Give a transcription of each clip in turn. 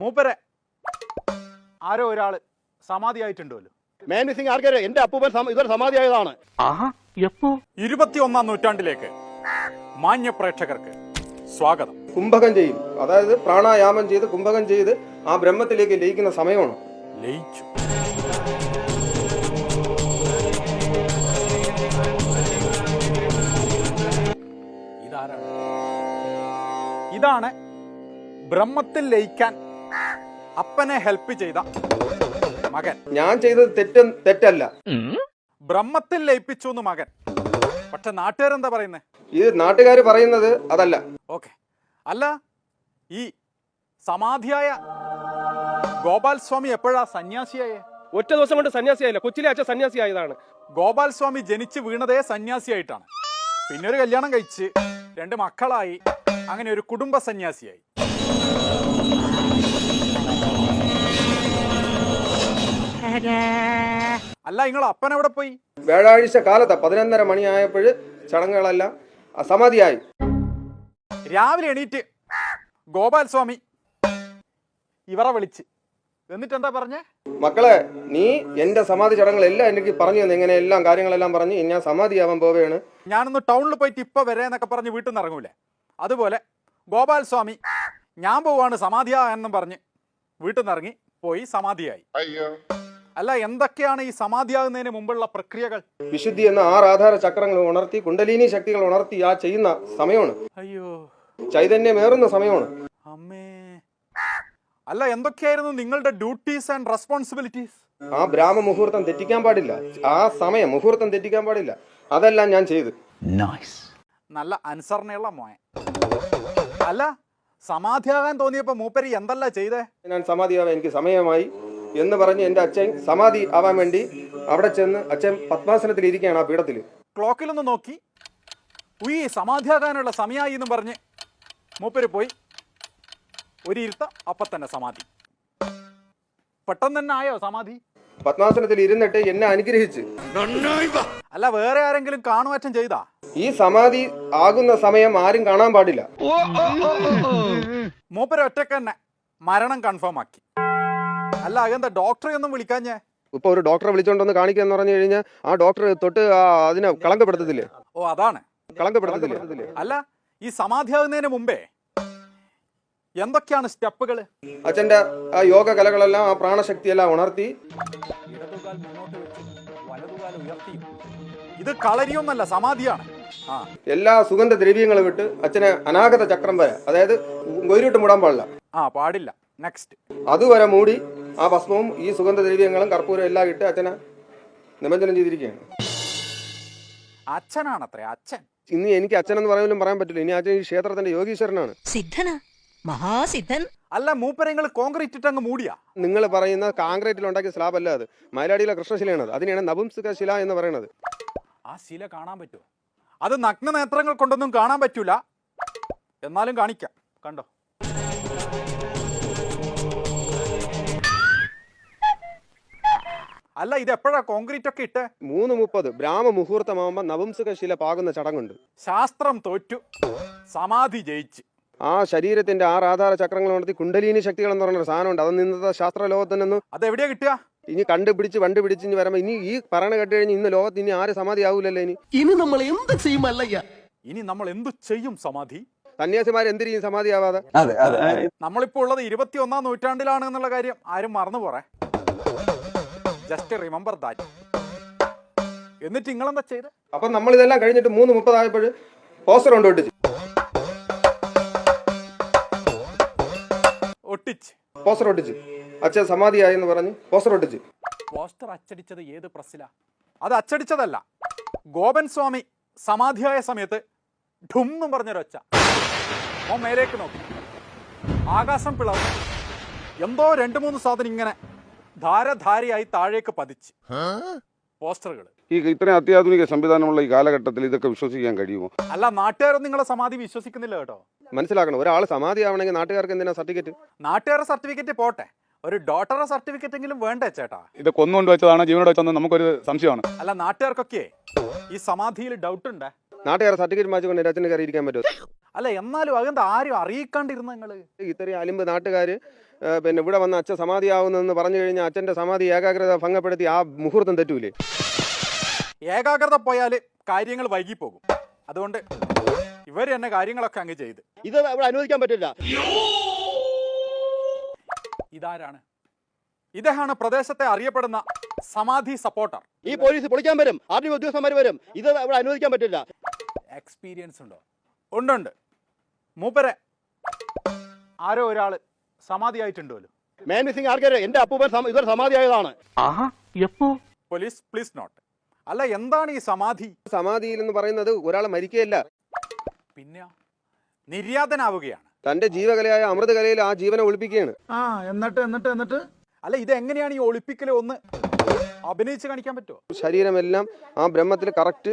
മൂപ്പരെ. ആരോ ഒരാൾ സമാധിയായിട്ടുണ്ടല്ലോ? മേൻവി സിംഗ് ആർക്കറിയാം എന്റെ അപ്പൂപ്പൻ സമ- ഇതൊരു സമാധിയായതാണ്. ഇരുപത്തിയൊന്നാം നൂറ്റാണ്ടിലേക്ക് മാന്യ പ്രേക്ഷകർക്ക് സ്വാഗതം. കുംഭകം ചെയ്യും. അതായത് പ്രാണായാമം ചെയ്ത് കുംഭകം ചെയ്ത് ആ ബ്രഹ്മത്തിലേക്ക് ലയിക്കുന്ന സമയമാണ്. ലയിച്ചു. ഇതാണ് ബ്രഹ്മത്തിൽ ലയിക്കാൻ അപ്പനെ ഹെൽപ്പ് ചെയ്ത മകൻ. ഞാൻ ചെയ്തത് തെറ്റ തെറ്റല്ല. ബ്രഹ്മത്തിൽ ലയിപ്പിച്ചു എന്ന് മകൻ. പക്ഷെ നാട്ടുകാരെന്താ പറയുന്നത് ഇത് നാട്ടുകാർ പറയുന്നത് അതല്ല. ഓക്കെ. അല്ല ഈ സമാധിയായ ഗോപാൽ സ്വാമി എപ്പോഴാ സന്യാസിയായ? ഒറ്റ ദിവസം കൊണ്ട് സന്യാസിയായില്ല. കൊച്ചിലെ അച്ഛൻ സന്യാസിയായതാണ്. ഗോപാൽ സ്വാമി ജനിച്ച് വീണതേ സന്യാസിയായിട്ടാണ്. പിന്നെ ഒരു കല്യാണം കഴിച്ച് രണ്ട് മക്കളായി. അങ്ങനെ ഒരു കുടുംബ സന്യാസിയായി. അല്ല നിങ്ങൾ അപ്പൻ എവിടെ പോയി? വ്യാഴാഴ്ച കാലത്ത് പതിനൊന്നര മണിയായപ്പോൾ ചടങ്ങുകളെല്ലാം അസമാധിയായി. രാവിലെ എണീറ്റ് ഗോപാൽ സ്വാമി ഇവരെ വിളിച്ച്. എന്നിട്ട് എന്താ പറഞ്ഞേ? മക്കളെ നീ എന്റെ സമാധി ചടങ്ങുകളെല്ലാം എനിക്ക് പറഞ്ഞു തന്നെ ഇങ്ങനെ എല്ലാം കാര്യങ്ങളെല്ലാം പറഞ്ഞ് ഞാൻ സമാധിയാവാൻ പോവുകയാണ്. ഞാനൊന്ന് ടൗണിൽ പോയിട്ട് ഇപ്പൊ വരെ എന്നൊക്കെ പറഞ്ഞ് വീട്ടിൽ നിന്ന് ഇറങ്ങൂലേ? അതുപോലെ ഗോപാൽ സ്വാമി ഞാൻ പോവാണ് സമാധിയാ എന്നും പറഞ്ഞ് വീട്ടിൽ നിന്ന് ഇറങ്ങി പോയി സമാധിയായി. അല്ല എന്തൊക്കെയാണ് ഈ സമാധിയാകുന്നതിന് മുമ്പുള്ള പ്രക്രിയകൾ? വിശുദ്ധി എന്ന ആറ് ആധാര ചക്രങ്ങൾ ഉണർത്തി കുണ്ടലിനി ശക്തികൾ ഉണർത്തി ആ ചെയ്യുന്ന സമയമാണ്. അയ്യോ. ചൈതന്യമേറുന്ന സമയമാണ്. അമ്മേ. അല്ല എന്തൊക്കെയായിരുന്നു നിങ്ങളുടെ ഡ്യൂട്ടീസ് ആൻഡ് റെസ്പോൺസിബിലിറ്റീസ് ആ ബ്രാഹ്മ മുഹൂർത്തം തെറ്റിക്കാൻ പാടില്ല. ആ സമയം മുഹൂർത്തം തെറ്റിക്കാൻ പാടില്ല. അതെല്ലാം ഞാൻ ചെയ്തു. നല്ല അനുസരണയുള്ള മോയ അല്ല സമാധിയാകാൻ തോന്നിയപ്പോ മൂപ്പരി എന്തല്ല ചെയ്തേ? ഞാൻ സമാധിയാവാൻ എനിക്ക് സമയമായി. എന്ന് പറഞ്ഞ് എന്റെ അച്ഛൻ സമാധി ആവാൻ വേണ്ടി അവിടെ ചെന്ന് അച്ഛൻ പത്മാസനത്തിൽ ഇരിക്കുകയാണ് ആ പീഠത്തിൽ. ക്ലോക്കിലൊന്ന് നോക്കി. ഉയ്യ് സമാധിയാകാനുള്ള സമയമായി എന്ന് പറഞ്ഞ് മൂപ്പര് പോയി. ഒരു അപ്പ അപ്പം തന്നെ സമാധി. പെട്ടെന്ന് തന്നെ ആയോ സമാധി? പത്മാസനത്തിൽ ഇരുന്നിട്ട് എന്നെ അനുഗ്രഹിച്ച്. അല്ല വേറെ ആരെങ്കിലും കാണുമാറ്റം ചെയ്താ? ഈ സമാധി ആകുന്ന സമയം ആരും കാണാൻ പാടില്ല. മൂപ്പര് ഒറ്റക്കന്നെ മരണം കൺഫേം ആക്കി. അല്ല അതെന്താ ഡോക്ടറെ ഒന്നും വിളിക്കാഞ്ഞേ? ഇപ്പൊ ഒരു ഡോക്ടറെ വിളിച്ചോണ്ടൊന്ന് കാണിക്കുക എന്ന് പറഞ്ഞു കഴിഞ്ഞാൽ ആ ഡോക്ടർ തൊട്ട് അതിനെ കളങ്കപ്പെടുത്തത്തില്ലേ? ഓ അതാണ്. കളങ്കപ്പെടുത്തത്തില്ലേ? അല്ല ഈ സമാധിയാകുന്നതിന് മുമ്പേ എന്തൊക്കെയാണ് സ്റ്റെപ്പുകൾ അച്ഛന്റെ ആ യോഗ കലകളെല്ലാം ആ പ്രാണശക്തിയെല്ലാം ഉണർത്തി. ഇത് കളരിയൊന്നല്ല സമാധിയാണ്. എല്ലാ സുഗന്ധ ദ്രവ്യങ്ങളും വിട്ട് അച്ഛനെ അനാഗത ചക്രം വരെ അതായത് ഗൊരുട്ട് മൂടാൻ പാടില്ല. ആ പാടില്ല. നെക്സ്റ്റ് അതുവരെ മൂടി ആ ഭസ്മവും ഈ സുഗന്ധദ്രവ്യങ്ങളും കർപ്പൂരം എല്ലാം ഇട്ട് അച്ഛനെ നിമഞ്ജനം ചെയ്തിരിക്കുകയാണ്. അച്ഛനാണത്രേ അച്ഛൻ. ഇനി എനിക്ക് അച്ഛനെന്ന് പറയാനും പറയാൻ പറ്റില്ല. ഇനി അച്ഛൻ ഈ ക്ഷേത്രത്തിന്റെ യോഗീശ്വരനാണ്. സിദ്ധനാ? മഹാസിദ്ധൻ? അല്ല മൂപ്പരങ്ങൾ കോൺക്രീറ്റ് ഇട്ട് അങ്ങ് മൂടിയാ. നിങ്ങൾ പറയുന്ന കോൺക്രീറ്റിൽ ഉണ്ടാക്കിയ സ്ലാബ് അല്ല അത്. മയിലാടിയിലെ കൃഷ്ണശിലയാണ് അത് അതിനെയാണ് നപുംസക ശില എന്ന് പറയുന്നത് ആ ശില കാണാൻ പറ്റുമോ? അത് നഗ്ന നേത്രങ്ങൾ കൊണ്ടൊന്നും കാണാൻ പറ്റൂല. എന്നാലും കാണിക്കാം. കണ്ടോ? അല്ല ഇത് എപ്പോഴാ കോൺക്രീറ്റ് ഒക്കെ ഇട്ട്? മൂന്ന് മുപ്പത്. ബ്രാഹ്മ മുഹൂർത്തമാകുമ്പോൾ നപുംസക ശില പാകുന്ന ചടങ്ങുണ്ട്. ശാസ്ത്രം തോറ്റു. സമാധി ജയിച്ചു. ആ ശരീരത്തിന്റെ ആറ് ആധാര ചക്രങ്ങൾ ഉണർത്തി കുണ്ടലിനി ശക്തികൾ എന്ന് പറഞ്ഞ സാധനമുണ്ട് അത് ഇന്നത്തെ ശാസ്ത്ര ലോകത്തിനൊന്നും അതെവിടെയാ കിട്ടുക? ഇനി കണ്ടുപിടിച്ച് കണ്ടുപിടിച്ച് ഇനി വരുമ്പോ ഇനി ഈ പറയണ കേട്ട് കഴിഞ്ഞ് ഇന്ന് ലോകത്ത് ഇനി ആര് സമാധി ആവൂലല്ലോ ഇനി? ഇനി നമ്മൾ എന്ത് ചെയ്യും അല്ലയ്യ? ഇനി നമ്മൾ എന്ത് ചെയ്യും സമാധി? സന്യാസിമാർ എന്തിരിക്കും സമാധി ആവാതെ നമ്മളിപ്പോ ഉള്ളത് ഇരുപത്തി ഒന്നാം നൂറ്റാണ്ടിലാണ് എന്നുള്ള കാര്യം ആരും മറന്നു പോറേ. ജസ്റ്റ് റിമെമ്പർ ദാറ്റ് എന്നിട്ട് നിങ്ങളെന്താ ചെയ്ത്? അപ്പൊ നമ്മൾ ഇതെല്ലാം കഴിഞ്ഞിട്ട് മൂന്ന് മുപ്പതായപ്പോൾ പോസ്റ്റർ കൊണ്ട് ഒട്ടിച്ച്. ഒട്ടിച്ച്. പോസ്റ്റർ ഒട്ടിച്ച്. അച്ഛൻ സമാധിയായി എന്ന് പറഞ്ഞു പോസ്റ്റർ ഒട്ടിച്ച്. പോസ്റ്റർ അച്ചടിച്ചത് ഏത് പ്രസ്സിലാ? അത് അച്ചടിച്ചതല്ല. ഗോപൻ സ്വാമി സമാധിയായ സമയത്ത് ഠും എന്നും പറഞ്ഞൊരൊച്ച. ഓ മേലേക്ക് നോക്കി. ആകാശം പിളർന്നു എന്തോ രണ്ട് മൂന്ന് സാധനം ഇങ്ങനെ ധാരധാരയായി താഴേക്ക് പതിച്ച്. പോസ്റ്ററുകൾ ഈ ഇത്രയും അത്യാധുനിക സംവിധാനമുള്ള ഈ കാലഘട്ടത്തിൽ ഇതൊക്കെ വിശ്വസിക്കാൻ കഴിയുമോ? അല്ല നാട്ടുകാരൊന്നും നിങ്ങളെ സമാധി വിശ്വസിക്കുന്നില്ല കേട്ടോ. മനസ്സിലാക്കണം ഒരാൾ സമാധി ആവണമെങ്കിൽ നാട്ടുകാർക്ക് എന്തിനാ സർട്ടിഫിക്കറ്റ്? നാട്ടുകാരുടെ സർട്ടിഫിക്കറ്റ് പോട്ടെ. ഒരു ഡോട്ടറുടെ സർട്ടിഫിക്കറ്റ് എങ്കിലും വേണ്ടേ ചേട്ടാ? ഇത് കൊന്നുകൊണ്ട് വെച്ചതാണ് ജീവനോട് വെച്ചതെന്ന് നമുക്കൊരു സംശയമാണ്. അല്ല നാട്ടുകാർക്കൊക്കെ ഈ സമാധിയിൽ ഡൗട്ട് ഉണ്ട് നാട്ടുകാരെ സർട്ടിഫിക്കറ്റ് മാറ്റിക്കൊണ്ട് കൊണ്ട് അച്ഛന് കയറി ഇരിക്കാൻ പറ്റുമോ? അല്ല എന്നാലും അതെന്താ ആരും അറിയിക്കാണ്ടിരുന്ന നിങ്ങൾ? ഇത്രയും അലിമ്പ് നാട്ടുകാർ ഏ, പിന്നെ ഇവിടെ വന്ന അച്ഛൻ സമാധിയാവുന്നതെന്ന് പറഞ്ഞു കഴിഞ്ഞാൽ അച്ഛന്റെ സമാധി ഏകാഗ്രത ഭംഗപ്പെടുത്തി ആ മുഹൂർത്തം തെറ്റൂലേ? ഏകാഗ്രത പോയാൽ കാര്യങ്ങൾ വൈകിപ്പോകും. അതുകൊണ്ട് ഇവർ തന്നെ കാര്യങ്ങളൊക്കെ അങ്ങ് ചെയ്ത്. ഇത് ഇവിടെ അനുവദിക്കാൻ പറ്റില്ല. ഇതാരാണ്? ഇദ്ദേഹമാണ് പ്രദേശത്തെ അറിയപ്പെടുന്ന സമാധി സപ്പോർട്ടർ. ഈ പോലീസ് പൊളിക്കാൻ വരും. ആർ ഡി ഉദ്യോഗസ്ഥന്മാർ വരും. ഇത് ഇവിടെ അനുവദിക്കാൻ പറ്റില്ല. എക്സ്പീരിയൻസ് ഉണ്ടോ? ഉണ്ടുണ്ട് മൂപ്പരെ ആരോ ഒരാൾ സമാധിയായിട്ടുണ്ടല്ലോ മേൻ മിസ്സിംഗ് ആർക്കറിയാം എന്റെ അപ്പൂപ്പൻ സമ- ഇതൊരു സമാധിയായതാണ്. പോലീസ് പ്ലീസ് നോട്ട് അല്ല എന്താണ് ഈ സമാധി? സമാധിയിൽ എന്ന് പറയുന്നത് ഒരാൾ മരിക്കുകയല്ല. പിന്നെ നിര്യാതനാവുകയാണ്. തന്റെ ജീവകലയായ അമൃതകലയിൽ ആ ജീവനെ ഒളിപ്പിക്കുകയാണ്. ആ എന്നിട്ട് എന്നിട്ട് എന്നിട്ട്? അല്ല ഇത് എങ്ങനെയാണ് ഈ ഒളിപ്പിക്കൽ ഒന്ന് അഭിനയിച്ച് കാണിക്കാൻ പറ്റുമോ ശരീരമെല്ലാം ആ ബ്രഹ്മത്തിൽ കറക്റ്റ്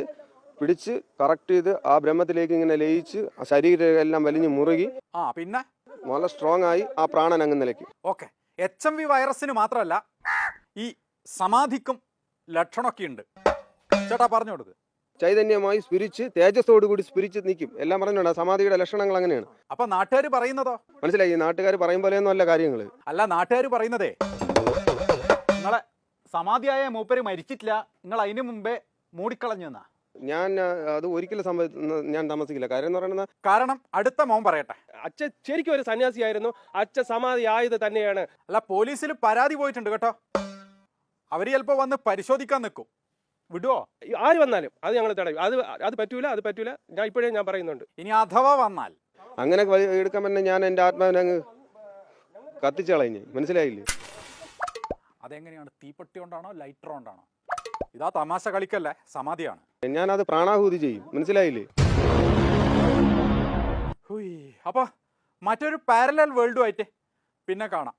പിടിച്ച് കറക്റ്റ് ചെയ്ത് ആ ബ്രഹ്മത്തിലേക്ക് ഇങ്ങനെ ലയിച്ച് ആ ശരീരം എല്ലാം വലിഞ്ഞു മുറുകി. ആ പിന്നെ? വളരെ സ്ട്രോങ് ആയി ആ പ്രാണൻ അങ്ങ് നിലയ്ക്കും. ഓക്കെ. എച്ച് എം വി വൈറസിന് മാത്രമല്ല ഈ സമാധിക്കും ലക്ഷണമൊക്കെ ഉണ്ട്. ചേട്ടാ പറഞ്ഞു കൊടുക്ക്. ചൈതന്യമായി സ്പിരിച്ച് തേജസ്സോട് കൂടി സ്പിരിച്ച് നിൽക്കും. എല്ലാം പറഞ്ഞോണ്ട് സമാധിയുടെ ലക്ഷണങ്ങൾ അങ്ങനെയാണ്. അപ്പൊ നാട്ടുകാർ പറയുന്നതോ? മനസ്സിലായി? ഈ നാട്ടുകാർ പറയും പോലെയൊന്നും അല്ല കാര്യങ്ങൾ അല്ല നാട്ടുകാർ പറയുന്നതേ നിങ്ങളെ സമാധിയായ മൂപ്പര് മരിച്ചിട്ടില്ല. നിങ്ങൾ അതിനു മുമ്പേ മൂടിക്കളഞ്ഞു എന്നാ. ഞാൻ അത് ഒരിക്കലും സംഭവ ഞാൻ താമസിക്കില്ല. കാര്യം എന്ന് പറയുന്നത് കാരണം അടുത്ത മോൻ പറയട്ടെ. അച്ഛൻ ശരിക്കും ഒരു സന്യാസിയായിരുന്നു. അച്ഛൻ സമാധി ആയത് തന്നെയാണ്. അല്ല പോലീസിൽ പരാതി പോയിട്ടുണ്ട് കേട്ടോ. അവർ ചിലപ്പോ വന്ന് പരിശോധിക്കാൻ നിൽക്കും വിടുവോ? ആര് വന്നാലും അത് ഞങ്ങൾ തടയും. അത് അത് പറ്റൂല അത് പറ്റൂല. ഞാൻ ഇപ്പോഴേ ഞാൻ പറയുന്നുണ്ട്. ഇനി അഥവാ വന്നാൽ. അങ്ങനെ എടുക്കാൻ പറ്റുന്ന ഞാൻ എന്റെ ആത്മാവിനെ അങ്ങ് കത്തിച്ചു കളഞ്ഞ്. മനസ്സിലായില്ലേ? അതെങ്ങനെയാണ്? തീപ്പെട്ടി കൊണ്ടാണോ? ലൈറ്റർ കൊണ്ടാണോ? ഇതാ തമാശ കളിക്കല്ലേ? സമാധിയാണ്. ഞാനത് പ്രാണാഹൂതി ചെയ്യും. മനസ്സിലായില്ലേ? അപ്പൊ മറ്റൊരു പാരലൽ വേൾഡുമായിട്ട് പിന്നെ കാണാം.